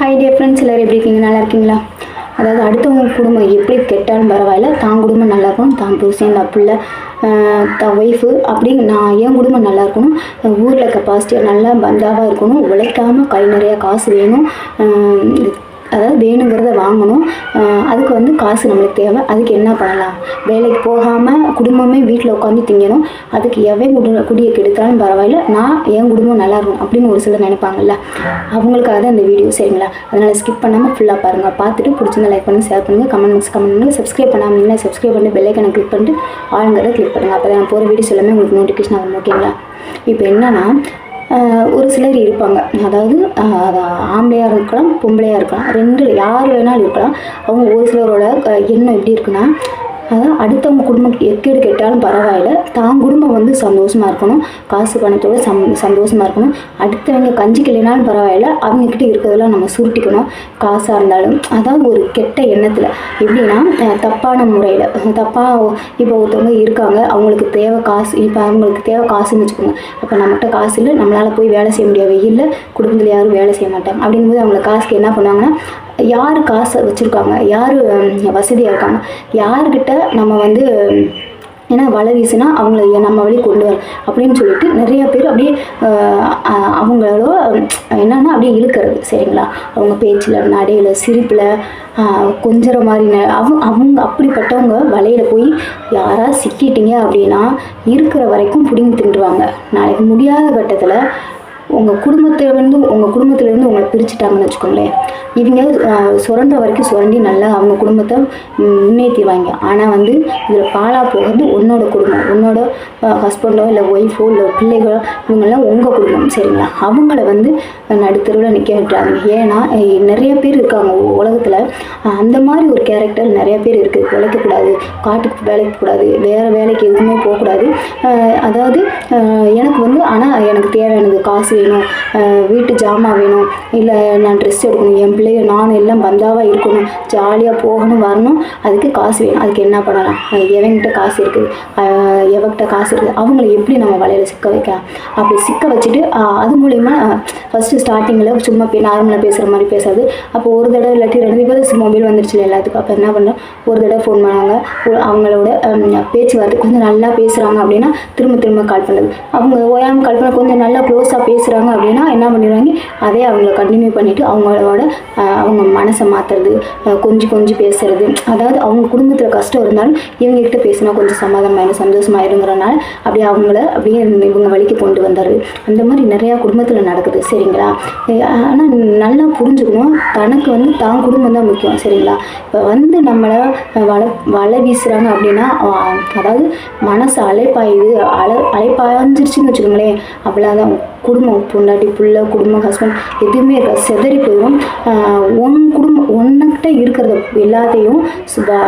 High dear friends எல்லோரும் எப்படி இருக்கீங்க? நல்லா இருக்கீங்களா? அதாவது அடுத்தவங்க குடும்பம் எப்படி கெட்டாலும் பரவாயில்ல. தான் குடும்பம் நல்லா இருக்கணும் தான் புருஷன் தான் பிள்ளை தான் ஒய்ஃபு அப்படி நான் என் குடும்பம் நல்லா இருக்கணும். ஊரில் இருக்க பாசிட்டிவ் நல்லா பந்தாவாக இருக்கணும். உழைக்காம கை நிறையா காசு வேணும். அதாவது வேணுங்கிறத வாங்கணும். அதுக்கு வந்து காசு நம்மளுக்கு தேவை. அதுக்கு என்ன பண்ணலாம்? வேலைக்கு போகாமல் குடும்பமே வீட்டில் உட்காந்து திங்கணும். அதுக்கு எவன் குடி குடியை கெடுத்தாலும் பரவாயில்ல. நான் என் குடும்பம் நல்லா இருக்கும் அப்படின்னு ஒரு சிலர் நினைப்பாங்கல்ல. அவங்களுக்காக தான் இந்த வீடியோ சரிங்களா அதனால் ஸ்கிப் பண்ணாமல் ஃபுல்லாக பாருங்கள் பார்த்துட்டு பிடிச்சிருந்தா லைக் பண்ணுங்கள் ஷேர் பண்ணுங்கள் கமெண்ட் பாக்ஸ் கமெண்ட் பண்ணுங்கள் சப்ஸ்கிரைப் பண்ணாமல் சப்ஸ்கிரைப் பண்ணி பெல்லைக்கனை கிளிக் பண்ணிட்டு ஆளுங்கிறத கிளிக் பண்ணுங்கள் அப்போ தான் நான் போகிற வீடியோஸ் எல்லாமே உங்களுக்கு நோட்டிஃபிகேஷன் ஆகும் ஓகேங்களா இப்போ என்னென்னா ஒரு சிலர் இருப்பாங்க. அதாவது அது ஆம்பளையாக இருக்கலாம் பொம்பளையாக இருக்கலாம் ரெண்டு யார் வேணாலும் இருக்கலாம். அவங்க ஒரு சிலரோட எண்ணம் எப்படி இருக்குன்னா அதான் அடுத்தவங்க குடும்பம் எக்கேடு கெட்டாலும் பரவாயில்ல. தான் குடும்பம் வந்து சந்தோஷமாக இருக்கணும். காசு பணத்தோட சம் சந்தோஷமாக இருக்கணும். அடுத்தவங்க கஞ்சிக்கு இல்லைனாலும் பரவாயில்ல. அவங்கக்கிட்ட இருக்கிறதெல்லாம் நம்ம சுருட்டிக்கணும். காசாக இருந்தாலும். அதாவது ஒரு கெட்ட எண்ணத்தில். எப்படின்னா தப்பான முறையில். தப்பாக இப்போ ஒருத்தவங்க இருக்காங்க. அவங்களுக்கு தேவை காசு. இப்போ அவங்களுக்கு தேவை காசுன்னு வச்சுக்கோங்க. அப்போ நம்மகிட்ட காசு இல்லை. நம்மளால் போய் வேலை செய்ய முடியாது இல்லை. குடும்பத்தில் யாரும் வேலை செய்ய மாட்டாங்க. அப்படிங்கும்போது அவங்கள காசுக்கு என்ன பண்ணுவாங்கன்னா யார் காசை வச்சுருக்காங்க? யார் வசதியாக இருக்காங்க? யாருக்கிட்ட நம்ம வந்து ஏன்னா வலை வீசுனா அவங்கள நம்ம வழி கொண்டு வரும் அப்படின்னு சொல்லிட்டு நிறைய பேர் அப்படியே ஆஹ், என்னென்னா அவங்களோட அப்படியே இழுக்கிறது சரிங்களா? அவங்க பேச்சில் நடையில் சிரிப்பில் கொஞ்சற மாதிரி ந- அவங்க அவங்க அப்படிப்பட்டவங்க வலையில் போய் யாராவது சிக்கிட்டீங்க அப்படின்னா இருக்கிற வரைக்கும் பிடிங்கி தின்றுவாங்க. நாளைக்கு முடியாத கட்டத்தில் உங்கள் குடும்பத்தை வந்து உங்கள் குடும்பத்துலேருந்து உங்களை பிரிச்சுட்டாங்கன்னு வச்சுக்கோங்களேன். இவங்க சுரண்ட வரைக்கும் சுரண்டி நல்லா அவங்க குடும்பத்தை முன்னேற்றிடுவாங்க ஆனால் வந்து இதில் பாலாக போகிறது உன்னோட குடும்பம். உன்னோட ஹஸ்பண்டோ இல்லை ஒய்ஃபோ இல்லை பிள்ளைகளோ இவங்கெல்லாம் உங்கள் குடும்பம் சரிங்களா? அவங்கள வந்து நடுத்தருவில் நிற்க விட்டுறாங்க. ஏன்னா நிறைய பேர் இருக்காங்க உலகத்தில். அந்த மாதிரி ஒரு கேரக்டர் நிறைய பேர் இருக்குது உழைக்கக்கூடாது காட்டுக்கு வேலைக்கு கூடாது வேறு வேலைக்கு எதுவுமே போகக்கூடாது. அதாவது எனக்கு வந்து ஆனால் எனக்கு தேவையானது காசு வேணும். வீட்டு ஜாமான் வேணும். இல்லை நான் ட்ரெஸ் எடுக்கணும் என் பிள்ளைய நான் எல்லாம் பந்தாவாக இருக்கணும். ஜாலியாக போகணும் வரணும். அதுக்கு காசு வேணும். அதுக்கு என்ன பண்ணலாம்? எவங்கிட்ட எவன்கிட்ட காசு இருக்குது? எவகிட்ட காசு இருக்குது? அவங்கள எப்படி நம்ம வலையில் சிக்க வைக்கலாம்? அப்படி சிக்க வச்சுட்டு அது மூலிமா ஃபஸ்ட்டு ஸ்டார்டிங்கில் சும்மா பே நார்மலாக பேசுகிற மாதிரி பேசாது. அப்போ ஒரு தடவை இல்லாட்டி ரெண்டு பேர் மொபைல் வந்துருச்சு எல்லாத்துக்கும். அப்போ என்ன பண்ணுறோம் ஒரு தடவை ஃபோன் பண்ணாங்க. அவங்களோட பேச்சுவார்த்தை கொஞ்சம் நல்லா பேசுகிறாங்க அப்படின்னா திரும்ப திரும்ப கால் பண்ணுறது அவங்க ஓயாமல் கால் பண்ண கொஞ்சம் நல்லா க்ளோஸாக பேசுகிறாங்க அப்படின்னா என்ன பண்ணிடுவாங்க? அதே அவங்கள கண்டினியூ பண்ணிவிட்டு அவங்களோட அவங்க மனசை மாற்றுறது கொஞ்சம் கொஞ்சம் பேசுறது. அதாவது அவங்க குடும்பத்தில் கஷ்டம் இருந்தாலும் இவங்ககிட்ட பேசினா கொஞ்சம் சமாதானமாயிடும் சந்தோஷமாயிருங்கிறனால அப்படியே அவங்கள அப்படியே இவங்க வழிக்கு கொண்டு வந்தார். அந்த மாதிரி நிறையா குடும்பத்தில் நடக்குது சரிங்களா? ஆனால் நல்லா புரிஞ்சுக்கணும். தனக்கு வந்து தான் குடும்பம் தான் முக்கியம் சரிங்களா? இப்போ வந்து நம்மளை வலை வலை வீசுகிறாங்க அப்படின்னா அதாவது மனசு அலைப்பாயுது அலை அலைப்பாய்ஞ்சிருச்சுன்னு வச்சுக்கோங்களேன். அவ்வளோதான் குடும்பம் பொண்டாட்டி பிள்ளை குடும்பம் ஹஸ்பண்ட் எதுவுமே இருக்காது செதறி போயிடும் உன் குடும்பம் உன்கிட்ட இருக்கிறத. எல்லாத்தையும்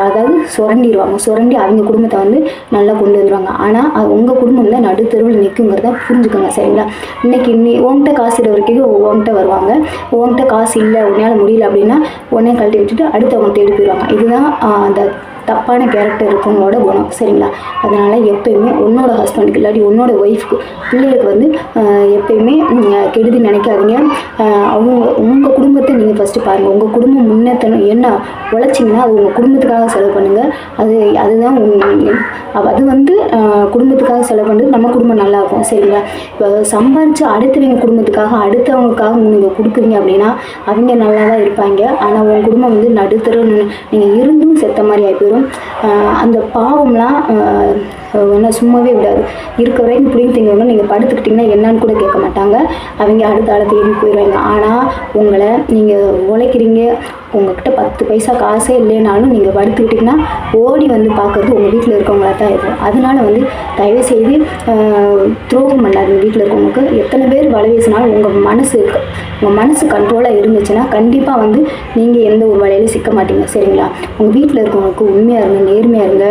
அதாவது சுரண்டிடுவாங்க சுரண்டி அவங்க குடும்பத்தை வந்து நல்லா கொண்டு வந்துடுவாங்க ஆனால் உங்கள் குடும்பம் தான் நடுத்தருவில் நிற்குங்கிறத புரிஞ்சுக்கோங்க சரிங்களா? இன்னைக்கு இன்னி உன்கிட்ட காசு இருக்கிற வரைக்கும் உன்கிட்ட வருவாங்க. உன்கிட்ட காசு இல்லை உன்னால் முடியல அப்படின்னா உடனே கழட்டி விட்டுட்டு அடுத்தவங்க தேடி போயிடுவாங்க இதுதான் அந்த தப்பான கேரக்டர் இருக்கவங்களோட குணம் சரிங்களா? அதனால் எப்பயுமே உன்னோட ஹஸ்பண்டுக்கு இல்லாட்டி உன்னோட ஒய்ஃப்க்கு பிள்ளைகளுக்கு வந்து எப்பயுமே கெடுதி நினைக்காதீங்க. அவங்க உங்கள் குடும்பத்தை நீங்கள் ஃபஸ்ட்டு பாருங்கள் உங்கள் குடும்பம் முன்னேற்றணும் என்ன உழைச்சிங்கன்னா அது உங்கள் குடும்பத்துக்காக செலவு பண்ணுங்கள் அது அதுதான் அது வந்து குடும்பத்துக்காக செலவு பண்ணுறது நம்ம குடும்பம் நல்லாயிருக்கும் சரிங்களா? இப்போ சம்பாரித்து அடுத்தவங்க குடும்பத்துக்காக அடுத்தவங்களுக்காக நீங்கள் கொடுக்குறீங்க அப்படின்னா அவங்க நல்லா தான் இருப்பாங்க. ஆனால் உங்கள் குடும்பம் வந்து நடுத்தர நீங்கள் இருந்தும் செத்த மாதிரி ஆகி போயிடும் அந்த பாவம்லாம் ஆஹ் சும்மாவே விடாது. இருக்க வரைக்கும் பிடிங்க திங்கவங்க நீங்கள் படுத்துக்கிட்டிங்கன்னா என்னன்னு கூட கேட்க மாட்டாங்க. அவங்க அடுத்த ஆளை தேடி போயிடுவாங்க. ஆனால் உங்களை நீங்கள் உழைக்கிறீங்க. உங்ககிட்ட பத்து பைசா காசே இல்லைனாலும் நீங்கள் படுத்துக்கிட்டிங்கன்னா ஓடி வந்து பார்க்குறது உங்கள் வீட்டில் இருக்கவங்களா தான் இருக்கும். அதனால் வந்து தயவு செய்து துரோகம் பண்ணாதீங்க வீட்டில் இருக்கவங்களுக்கு. எத்தனை பேர் வலைவீசினாலும் உங்கள் மனசு இருக்கு. உங்கள் மனசு கண்ட்ரோலாக இருந்துச்சுன்னா கண்டிப்பாக வந்து நீங்கள் எந்த ஒரு வலையிலும் சிக்க மாட்டீங்க. சரிங்களா? உங்கள் வீட்டில் இருக்கவங்களுக்கு உண்மையாக இருங்க நேர்மையாக இருங்க.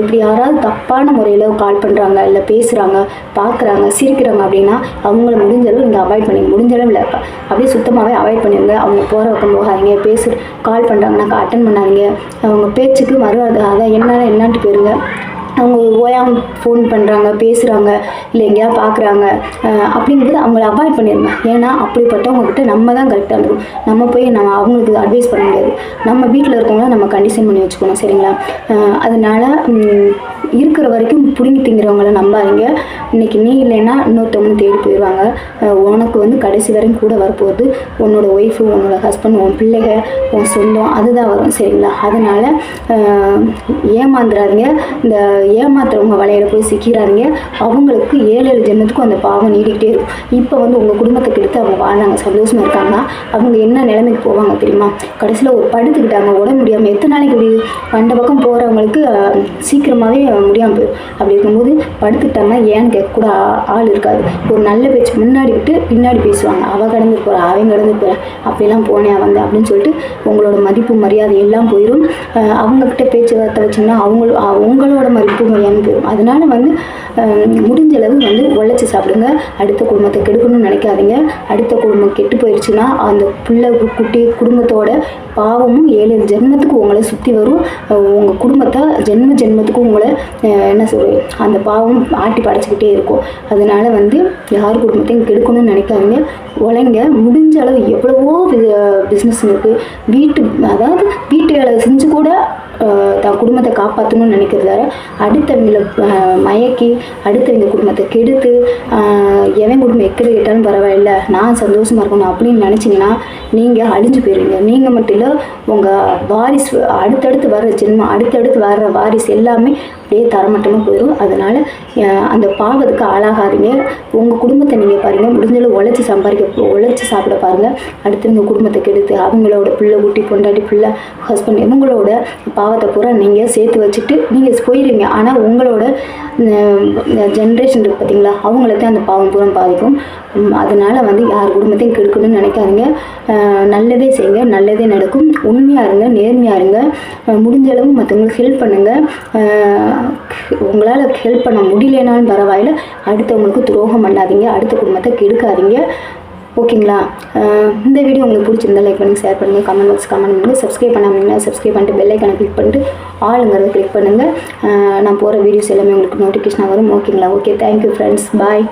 இப்படி யாராவது தப்பான முறையில் கால் பண்ணுறாங்க இல்லை பேசுகிறாங்க பார்க்குறாங்க சிரிக்கிறாங்க அப்படின்னா அவங்கள முடிஞ்ச அளவு நீங்கள் அவாய்ட் பண்ணி முடிஞ்சளவு இல்லை. அப்படியே சுத்தமாகவே அவாய்ட் பண்ணிடுங்க அவங்க போகிற பக்கம் போகாதீங்க. பேசு கால் பண்ணுறாங்கனாக்கா அட்டன் பண்ணாதீங்க. அவங்க பேச்சுக்கு மறு அதான் என்னென்ன என்னான்ட்டு போயிருங்க அவங்க ஓயாமல் ஃபோன் பண்ணுறாங்க பேசுகிறாங்க இல்லை எங்கேயாவது பார்க்குறாங்க அப்படிங்கிறது அவங்கள அவாய்ட் பண்ணிடுங்க ஏன்னா அப்படிப்பட்டவங்கக்கிட்ட நம்ம தான் கரெக்டாக இருக்கணும் நம்ம போய் நம்ம அவங்களுக்கு அட்வைஸ் பண்ண முடியாது. நம்ம வீட்டில் இருக்கவங்கள நம்ம கண்டிஷன் பண்ணி வச்சுக்கணும் சரிங்களா? அதனால் இருக்கிற வரைக்கும் பிடுங்கி திங்கிறவங்கள நம்பாதீங்க. இன்னைக்கு நீ இல்லைன்னா இன்னொருத்தவங்க தேடி போயிடுவாங்க உனக்கு வந்து கடைசி வரைக்கும் கூட வரப்போகுது. உன்னோட ஒய்ஃபு உன்னோட ஹஸ்பண்ட் உன் பிள்ளைக உன் சொந்தம் அதுதான் வரும் சரிங்களா? அதனால் ஏமாந்துடாதீங்க இந்த ஏமாத்துறவங்க வலையில் போய் சிக்கிறாருங்க அவங்களுக்கு ஏழு ஏழு ஜென்மத்துக்கும் அந்த பாவம் நீடிக்கிட்டே இருக்கும். இப்போ வந்து உங்கள் குடும்பத்தை கெடுத்து அவங்க வாழ்றாங்க சந்தோஷமாக இருக்காங்கன்னா அவங்க என்ன நிலைமைக்கு போவாங்க தெரியுமா? கடைசியில் ஒரு படுத்துக்கிட்டாங்க. உடம்பு முடியாமல் எத்தனை நாளைக்கு இப்படி பண்ட பக்கம் போகிறவங்களுக்கு சீக்கிரமாகவே முடியாமல் போயிடும் அப்படி இருக்கும்போது படுத்துக்கிட்டாங்கன்னா ஏன்னு கேட்கக்கூட ஆ- ஆள் இருக்காது. ஒரு நல்ல பேச்சு முன்னாடி விட்டு பின்னாடி பேசுவாங்க. அவள் கடந்து போகிறா அவன் கடந்து போகிறேன் அப்படிலாம் போனேன் வந்து அப்படின்னு சொல்லிட்டு உங்களோட மதிப்பு மரியாதை எல்லாம் போயிடும் அவங்கக்கிட்ட பேச்சுவார்த்தை வச்சிங்கன்னா அவங்கள அவங்களும் அவங்களோட மதிப்பு இருக்குங்க எனக்கு. அதனால வந்து முடிஞ்ச அளவு வந்து உழைச்சி சாப்பிடுங்க. அடுத்த குடும்பத்தை கெடுக்கணும்னு நினைக்காதீங்க. அடுத்த குடும்பம் கெட்டு போயிடுச்சுன்னா அந்த பிள்ளை குட்டி குடும்பத்தோட பாவமும் ஏழு ஜென்மத்துக்கு உங்களை சுற்றி வரும். உங்கள் குடும்பத்தை ஜென்ம ஜென்மத்துக்கு உங்களை என்ன சொல்றது அந்த பாவம் ஆட்டி படைச்சிக்கிட்டே இருக்கும். அதனால் வந்து யார் குடும்பத்தையும் கெடுக்கணும்னு நினைக்காதீங்க. உழைங்க. முடிஞ்ச அளவு எவ்வளவோ பிஸ்னஸ் இருக்குது வீட்டு அதாவது வீட்டு வேலை செஞ்சு கூட தான் குடும்பத்தை காப்பாற்றணும்னு நினைக்கிறதால அடுத்தவங்கள மயக்கி அடுத்தவங்க குடும்பத்தை கெடுத்து எவன் குடும்பம் எக்கடி கேட்டாலும் பரவாயில்ல நான் சந்தோஷமா இருக்கணும் அப்படின்னு நினச்சிங்கன்னா நீங்கள் அழிஞ்சு போயிடுவீங்க நீங்கள் மட்டும் இல்லை உங்கள் வாரிசு அடுத்தடுத்து வர்ற ஜென்மம் அடுத்தடுத்து வர்ற வாரிசு எல்லாமே அப்படியே தரமட்டமாக போயிடும் அதனால் அந்த பாவத்துக்கு ஆளாகாதீங்க. உங்கள் குடும்பத்தை நீங்கள் பாருங்கள் முடிஞ்சளவு உழைச்சி சம்பாதிக்க உழைச்சி சாப்பிட பாருங்கள் அடுத்து உங்கள் குடும்பத்தை கெடுத்து அவங்களோட பிள்ளை ஊட்டி பொண்டாட்டி பிள்ளை ஹஸ்பண்ட் இவங்களோட பாவத்தை பூரா நீங்கள் சேர்த்து வச்சுட்டு நீங்கள் போயிடுவீங்க ஆனால் உங்களோட ஜென்ரேஷன் இருக்கு பார்த்தீங்களா அவங்களுக்கு அந்த பாவம் பூரா பாதிக்கும். அதனால் வந்து யார் குடும்பத்தையும் நல்லதே செய்யுங்க நல்லதே நடக்கும். உண்மையாக இருங்க நேர்மையாக இருங்க. முடிஞ்சளவு முடிஞ்ச அளவு மற்றவங்களுக்கு ஹெல்ப் பண்ணுங்கள் உங்களால் ஹெல்ப் பண்ண முடியலனாலும் பரவாயில்ல. அடுத்தவங்களுக்கு துரோகம் பண்ணாதீங்க அடுத்த குடும்பத்தை கெடுக்காதீங்க. ஓகேங்களா? இந்த வீடியோ உங்களுக்கு பிடிச்சிருந்தா லைக் பண்ணி ஷேர் பண்ணுங்கள் கமெண்ட் பாக்ஸ் கமெண்ட் பண்ணுங்கள் சப்ஸ்கிரைப் பண்ணாமல் சப்ஸ்கிரைப் பண்ணிட்டு பெல் ஐக்கனை கிளிக் பண்ணிட்டு ஆளுங்கிறத கிளிக் பண்ணுங்கள் நான் போகிற வீடியோஸ் எல்லாமே உங்களுக்கு நோட்டிஃபிகேஷன் வரும். ஓகேங்களா? Okay thank you friends bye